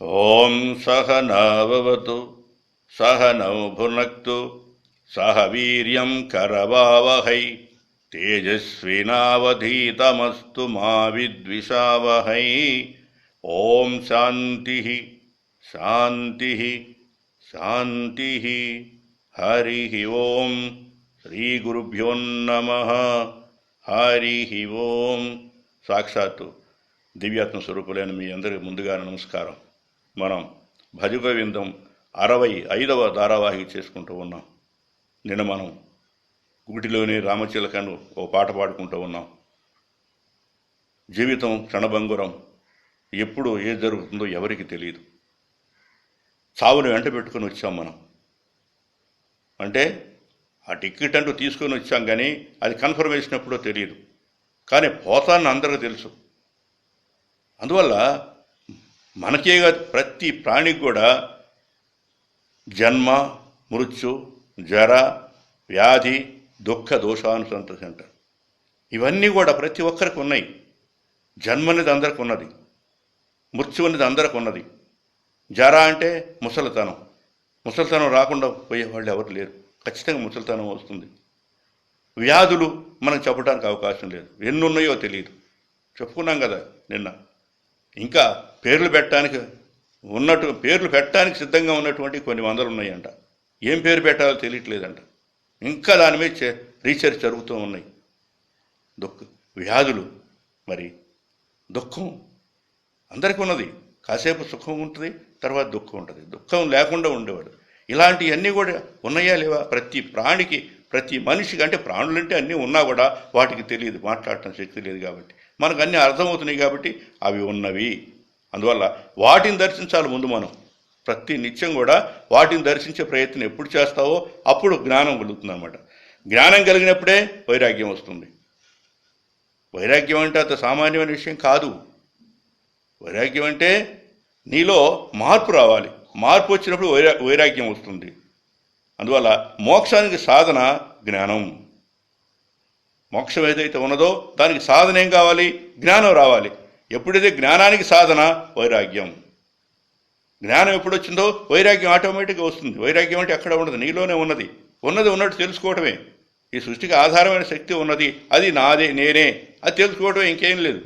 ॐ सहनाववतु सहनौ भुनक्तु सह वीर्यं करवावहै तेजस्विनावधीतमस्तु मा विद्विषावहै ॐ शान्तिः शान्तिः శాంతి హరి ఓం శ్రీ గురుభ్యో నమ హరి ఓం సాక్షాత్తు దివ్యాత్మ స్వరూపులైన మీ అందరికీ ముందుగా నమస్కారం మనం భజగోవిందం అరవై ఐదవ ధారావాహిక చేసుకుంటూ ఉన్నాం. నిన్న మనం గుడిలోని రామచిలకను ఓ పాట పాడుకుంటూ ఉన్నాం. జీవితం క్షణభంగురం ఎప్పుడు ఏది జరుగుతుందో ఎవరికి తెలియదు. చావును వెంట పెట్టుకొని వచ్చాం మనం. అంటే ఆ టికెట్ అంటూ తీసుకొని వచ్చాం కానీ అది కన్ఫర్మేషన్ ఎప్పుడో తెలియదు. కానీ పోతాన్ని అందరికీ తెలుసు. అందువల్ల మనకే కాదు ప్రతి ప్రాణికి కూడా జన్మ మృత్యు జర వ్యాధి దుఃఖ దోషానుసంతతి అంటారు ఇవన్నీ కూడా ప్రతి ఒక్కరికి ఉన్నాయి. జన్మ అనేది అందరికి ఉన్నది. మృత్యు అనేది అందరికి ఉన్నది. జర అంటే ముసలితనం. ముసలితనం రాకుండా పోయేవాళ్ళు ఎవరు లేరు. ఖచ్చితంగా ముసలితనం వస్తుంది. వ్యాధులు మనం చెప్పడానికి అవకాశం లేదు. ఎన్నున్నాయో తెలియదు. చెప్పుకున్నాం కదా నిన్న. ఇంకా పేర్లు పెట్టడానికి ఉన్నట్టు పేర్లు పెట్టడానికి సిద్ధంగా ఉన్నటువంటి కొన్ని వందలు ఉన్నాయంట. ఏం పేరు పెట్టాలో తెలియట్లేదంట. ఇంకా దాని మీద చే- రీసెర్చ్ జరుగుతూ ఉన్నాయి. దుఃఖ వ్యాధులు మరి దుఃఖం. అందరికీ ఉన్నది. కాసేపు సుఖం ఉంటుంది తర్వాత దుఃఖం ఉంటుంది. దుఃఖం లేకుండా ఉండేవాడు. ఇలాంటివన్నీ కూడా ఉన్నాయా లేవా? ప్రతి ప్రాణికి ప్రతి మనిషికి అంటే ప్రాణులంటే అన్నీ ఉన్నా కూడా వాటికి తెలియదు మాట్లాడటం శక్తి లేదు కాబట్టి. మనకు అన్నీ అర్థమవుతున్నాయి కాబట్టి అవి ఉన్నవి. అందువల్ల వాటిని దర్శించాలి ముందు మనం. ప్రతి నిత్యం కూడా వాటిని దర్శించే ప్రయత్నం ఎప్పుడు చేస్తావో అప్పుడు జ్ఞానం కలుగుతుంది అనమాట జ్ఞానం కలిగినప్పుడే వైరాగ్యం వస్తుంది. వైరాగ్యం అంటే అంత సామాన్యమైన విషయం కాదు. వైరాగ్యం అంటే నీలో మార్పు రావాలి. మార్పు వచ్చినప్పుడు వైరా వైరాగ్యం వస్తుంది. అందువల్ల మోక్షానికి సాధన జ్ఞానం. మోక్షం ఏదైతే ఉన్నదో దానికి సాధన ఏం కావాలి? జ్ఞానం రావాలి. ఎప్పుడైతే జ్ఞానానికి సాధన? వైరాగ్యం. జ్ఞానం ఎప్పుడు వచ్చిందో వైరాగ్యం ఆటోమేటిక్గా వస్తుంది. వైరాగ్యం అంటే ఎక్కడ ఉండదు నీలోనే ఉన్నది. ఉన్నది ఉన్నట్టు తెలుసుకోవటమే. ఈ సృష్టికి ఆధారమైన శక్తి ఉన్నది. అది నాదే నేనే. అది తెలుసుకోవటమే ఇంకేం లేదు.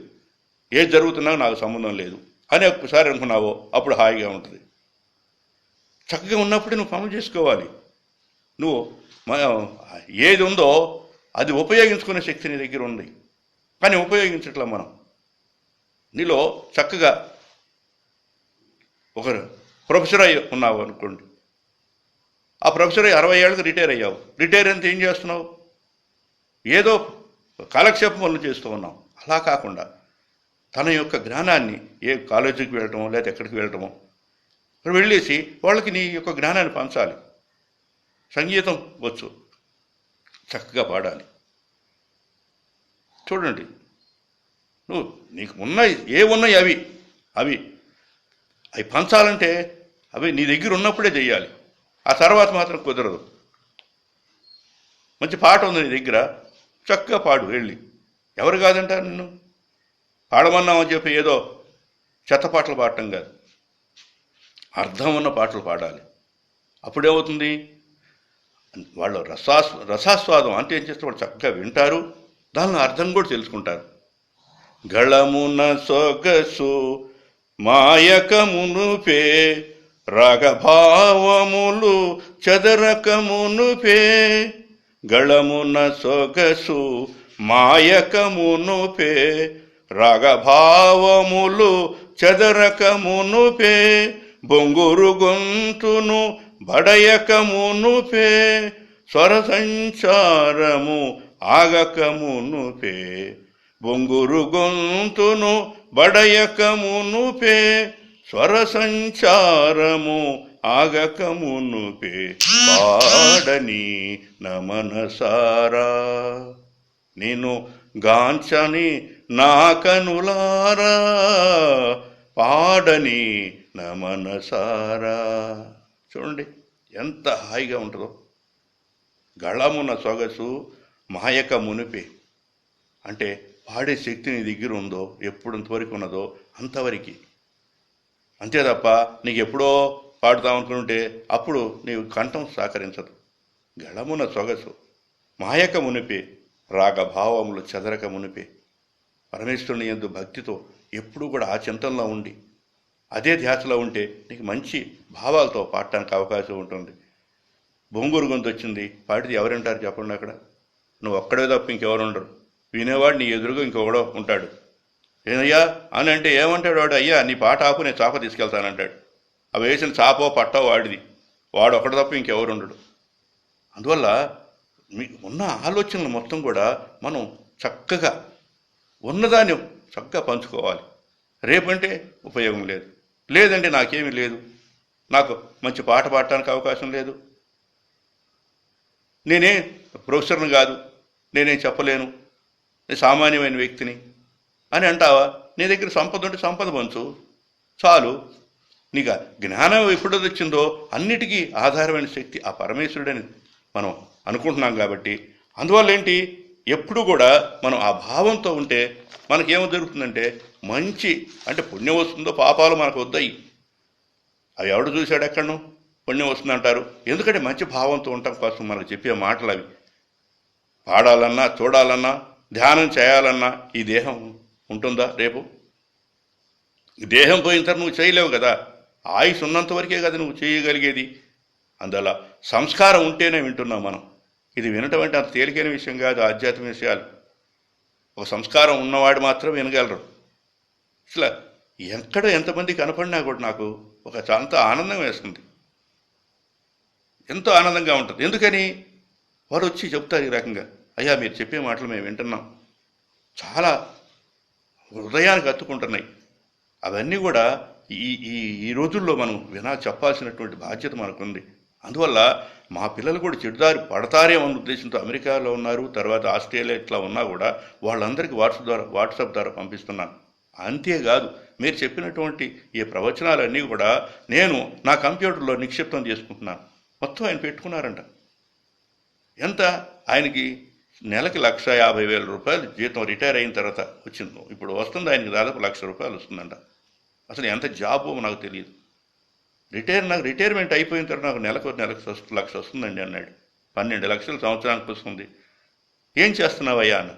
ఏది జరుగుతున్నా నాకు సంబంధం లేదు. అని ఒక్కసారి అనుకున్నావో అప్పుడు హాయిగా ఉంటుంది. చక్కగా ఉన్నప్పుడు నువ్వు పనులు చేసుకోవాలి. నువ్వు ఏది ఉందో అది ఉపయోగించుకునే శక్తి నీ దగ్గర ఉంది. కానీ ఉపయోగించట్లా మనం. నీలో చక్కగా ఒక ప్రొఫెసర్ అయ్యి ఉన్నావు అనుకోండి. ఆ ప్రొఫెసర్ అయ్యి అరవై ఏళ్ళకి రిటైర్ అయ్యావు. రిటైర్ అయితే ఏం చేస్తున్నావు? ఏదో కాలక్షేపం పనులు చేస్తూ ఉన్నావు. అలా కాకుండా తన యొక్క జ్ఞానాన్ని ఏ కాలేజీకి వెళ్ళటమో లేదా ఎక్కడికి వెళ్ళటమో వెళ్ళేసి వాళ్ళకి నీ యొక్క జ్ఞానాన్ని పంచాలి. సంగీతం వచ్చు. చక్కగా పాడాలి. చూడండి. నువ్వు నీకు ఉన్నాయి ఏ ఉన్నాయి అవి? అవి. అవి పంచాలంటే అవి నీ దగ్గర ఉన్నప్పుడే చెయ్యాలి. ఆ తర్వాత మాత్రం కుదరదు. మంచి పాట ఉంది నీ దగ్గర. చక్కగా పాడు వెళ్ళి. ఎవరు కాదంటారు నిన్ను? పాడమన్నామని చెప్పి ఏదో చెత్త పాటలు పాడటం కాదు. అర్థం ఉన్న పాటలు పాడాలి. అప్పుడేమవుతుంది? వాళ్ళు రసాస్ రసాస్వాదం అంటే ఏం చేస్తే వాళ్ళు చక్కగా వింటారు. దానిలో అర్థం కూడా తెలుసుకుంటారు. గళమున సొగసు మాయకమునుపే రాగభావములు చదరకమునుపే గళమున సొగసు మాయకమునుపే రాగభావములు చదరకమునుపే బొంగురు గొంతును బడయకమునుపే స్వర సంచారము ఆగకమునుపే. బొంగురు గొంతును బడయకమునుపే స్వర సంచారము ఆగకమునుపే. పాడని నమనసారా నేను గాంచని నా కనులారా పాడని నమనసారా. చూడండి ఎంత హాయిగా ఉంటుందో. గళమున సొగసు మాయక మునిపి. అంటే పాడే శక్తి నీ దగ్గర ఉందో ఎప్పుడంతవరకు ఉన్నదో అంతవరకు. అంతే తప్ప నీకు ఎప్పుడో పాడుతాం అనుకుంటే అప్పుడు నీవు కంఠం సహకరించదు గళమున సొగసు మాయక మునిపి రాగభావములు చెదరక మునిపి. పరమేశ్వరుని ఎందు భక్తితో ఎప్పుడూ కూడా ఆ చింతనలో ఉండి అదే ధ్యాసలో ఉంటే నీకు మంచి భావాలతో పాడటానికి అవకాశం ఉంటుంది. బొంగురు గొంతు వచ్చింది. పాడితే ఎవరుంటారు చెప్పండి అక్కడ? నువ్వు ఒక్కడే తప్ప ఇంకెవరు ఉండరు. వినేవాడు నీ ఎదురుగా ఇంకొకడో ఉంటాడు. ఏనయ్యా? అని అంటే ఏమంటాడు వాడు? అయ్యా నీ పాట ఆపు నేను చాప తీసుకెళ్తానంటాడు. అవి వేసిన చాపో పట్టో వాడిది. వాడు ఒకటి తప్ప ఇంకెవరు ఉండడు. అందువల్ల మీ ఉన్న ఆలోచనలు మొత్తం కూడా మనం చక్కగా ఉన్నదాన్ని చక్కగా పంచుకోవాలి. రేపంటే ఉపయోగం లేదు. లేదండి నాకేమీ లేదు. నాకు మంచి పాట పాడటానికి అవకాశం లేదు. నేనే ప్రొఫెసర్ని కాదు నేనేం చెప్పలేను. నేను సామాన్యమైన వ్యక్తిని. అని అంటావా? నీ దగ్గర సంపద ఉంటే సంపద పంచు. చాలు. నీకు జ్ఞానం ఎప్పుడు వచ్చిందో అన్నిటికీ ఆధారమైన శక్తి ఆ పరమేశ్వరుడని మనం అనుకుంటున్నాం కాబట్టి అందువల్ల ఏంటి? ఎప్పుడు కూడా మనం ఆ భావంతో ఉంటే మనకేమో జరుగుతుందంటే మంచి అంటే పుణ్యం వస్తుందో పాపాలు మనకు వద్దాయి. అవి ఎవడు చూశాడు ఎక్కడను పుణ్యం వస్తుందంటారు. ఎందుకంటే మంచి భావంతో ఉండటం కోసం మనకు చెప్పే మాటలు అవి. పాడాలన్నా చూడాలన్నా ధ్యానం చేయాలన్నా ఈ దేహం ఉంటుందా రేపు? దేహం పోయిన తర్వాత నువ్వు చేయలేవు కదా. ఆయుష్ ఉన్నంత వరకే కదా నువ్వు చేయగలిగేది. అందువల్ల సంస్కారం ఉంటేనే వింటున్నాం మనం. ఇది వినటం అంటే అంత తేలికైన విషయం కాదు ఆధ్యాత్మిక విషయాలు. ఒక సంస్కారం ఉన్నవాడు మాత్రం వినగలరు. ఇట్లా ఎక్కడ ఎంతమంది కనపడినా కూడా నాకు ఒక చాలా ఆనందం వేస్తుంది. ఎంతో ఆనందంగా ఉంటుంది. ఎందుకని? వారు వచ్చి చెప్తారు ఈ రకంగా. అయ్యా మీరు చెప్పే మాటలు మేము వింటున్నాం. చాలా హృదయానికి హత్తుకుంటున్నాయి అవన్నీ కూడా ఈ ఈ ఈ రోజుల్లో మనం వినా చెప్పాల్సినటువంటి బాధ్యత మనకుంది. అందువల్ల మా పిల్లలు కూడా చెడుదారి పడతారేమో అన్న ఉద్దేశంతో అమెరికాలో ఉన్నారు తర్వాత ఆస్ట్రేలియా ఇట్లా ఉన్నా కూడా వాళ్ళందరికీ వాట్సాప్ ద్వారా వాట్సాప్ ద్వారా పంపిస్తున్నాను. అంతేకాదు మీరు చెప్పినటువంటి ఈ ప్రవచనాలన్నీ కూడా నేను నా కంప్యూటర్లో నిక్షిప్తం చేసుకుంటున్నాను. మొత్తం ఆయన పెట్టుకున్నారంట. ఎంత? ఆయనకి నెలకి లక్ష యాభై వేల రూపాయలు జీతం రిటైర్ అయిన తర్వాత వచ్చింది. ఇప్పుడు వస్తుంది ఆయనకి దాదాపు లక్ష రూపాయలు వస్తుందంట. అసలు ఎంత జాబో నాకు తెలియదు. రిటైర్ నాకు రిటైర్మెంట్ అయిపోయిన తర్వాత నాకు నెలకు నెలకు లక్ష వస్తుందండి అన్నాడు. పన్నెండు లక్షలు సంవత్సరానికి వస్తుంది. ఏం చేస్తున్నావయ్యా అన్న?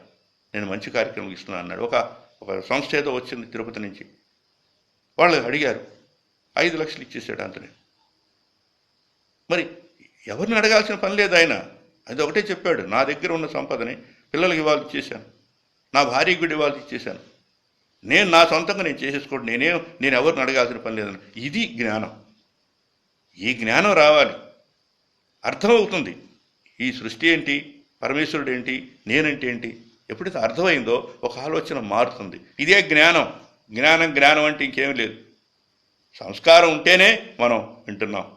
నేను మంచి కార్యక్రమం ఇస్తున్నాను అన్నాడు. ఒక ఒక సంస్థ ఏదో వచ్చింది తిరుపతి నుంచి. వాళ్ళు అడిగారు ఐదు లక్షలు ఇచ్చేసాడు అంతనే మరి ఎవరిని అడగాల్సిన పని లేదు ఆయన. అది ఒకటే చెప్పాడు నా దగ్గర ఉన్న సంపదని పిల్లలకి ఇవాళ ఇచ్చేశాను. నా భార్యకి కూడా ఇవాళ ఇచ్చేశాను. నేను నా సొంతంగా నేను చేసేసుకోండి నేనే నేను ఎవరిని అడగాల్సిన పని లేదని. ఇది జ్ఞానం. ఈ జ్ఞానం రావాలి. అర్థమవుతుంది. ఈ సృష్టి ఏంటి? పరమేశ్వరుడు ఏంటి? నేనంటే ఏంటి? ఎప్పుడైతే అర్థమైందో ఒక ఆలోచన మారుతుంది. ఇదే జ్ఞానం. జ్ఞానం జ్ఞానం అంటే ఇంకేమీ లేదు. సంస్కారం ఉంటేనే మనం వింటున్నాం.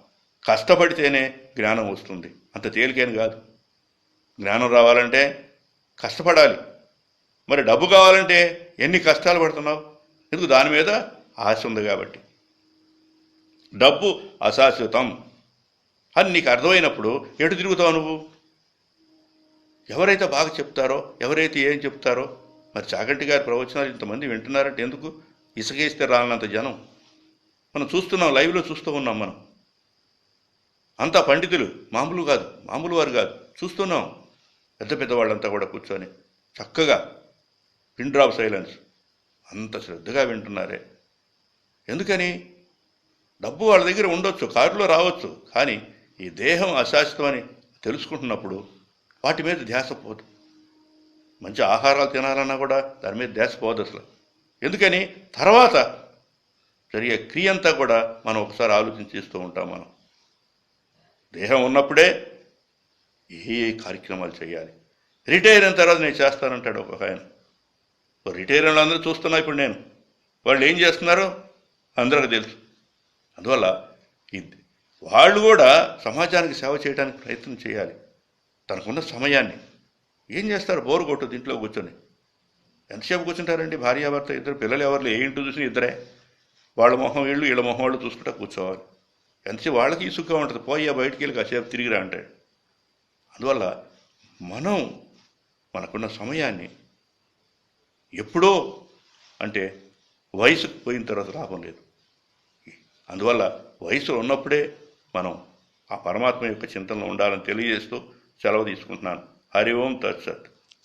కష్టపడితేనే జ్ఞానం వస్తుంది. అంత తేలికేం కాదు. జ్ఞానం రావాలంటే కష్టపడాలి. మరి డబ్బు కావాలంటే ఎన్ని కష్టాలు పడుతున్నావు? ఎందుకు? దాని మీద ఆశ ఉంది కాబట్టి. డబ్బు అశాశ్వతం. అని నీకు అర్థమైనప్పుడు ఎటు తిరుగుతావు నువ్వు? ఎవరైతే బాగా చెప్తారో ఎవరైతే ఏం చెప్తారో మరి చాగంటి గారి ప్రవచనాలు ఇంతమంది వింటున్నారంటే ఎందుకు? ఇసుకేస్తే రానంత జనం. మనం చూస్తున్నాం లైవ్లో చూస్తూ ఉన్నాం మనం. అంతా పండితులు మామూలు కాదు మామూలు వారు కాదు. చూస్తున్నాం. పెద్ద పెద్ద వాళ్ళంతా కూడా కూర్చొని. చక్కగా పిన్ డ్రాప్ సైలెన్స్ అంత శ్రద్ధగా వింటున్నారే. ఎందుకని? డబ్బు వాళ్ళ దగ్గర ఉండొచ్చు కారులో రావచ్చు. కానీ ఈ దేహం అశాశ్వతమని తెలుసుకుంటున్నప్పుడు వాటి మీద ధ్యాస పోదు. మంచి ఆహారాలు తినాలన్నా కూడా దాని మీద ధ్యాస పోదు అసలు. ఎందుకని? తర్వాత జరిగే క్రియ అంతా కూడా మనం ఒకసారి ఆలోచించేస్తూ ఉంటాం మనం. దేహం ఉన్నప్పుడే ఏ ఏ కార్యక్రమాలు చేయాలి? రిటైర్ అయిన తర్వాత నేను చేస్తానంటాడు ఒక ఆయన. రిటైర్ అయిన అందరూ చూస్తున్నా ఇప్పుడు నేను. వాళ్ళు ఏం చేస్తున్నారో అందరికి తెలుసు. అందువల్ల ఇది వాళ్ళు కూడా సమాజానికి సేవ చేయడానికి ప్రయత్నం చేయాలి. తనకున్న సమయాన్ని ఏం చేస్తారు? బోరు కొట్టదు ఇంట్లో కూర్చొని. ఎంతసేపు కూర్చుంటారండి? భార్యాభర్త ఇద్దరు పిల్లలు ఎవరు ఏ ఇంటి చూసినా ఇద్దరే. వాళ్ళ మొహం వీళ్ళు వీళ్ళ మొహం వాళ్ళు చూసుకుంటా కూర్చోవాలి. ఎంతసేపు వాళ్ళకి ఇసుగ్గా ఉంటుంది? పోయా బయటికి వెళ్ళి కాసేపు తిరిగిరా అంటాడు. అందువల్ల మనం మనకున్న సమయాన్ని ఎప్పుడో అంటే వయసుకు పోయిన తర్వాత లాభం లేదు. అందువల్ల వయసు ఉన్నప్పుడే మనం ఆ పరమాత్మ యొక్క చింతనలో ఉండాలని తెలియజేస్తూ సెలవు తీసుకుంటున్నాను. హరి ఓం తత్సత్.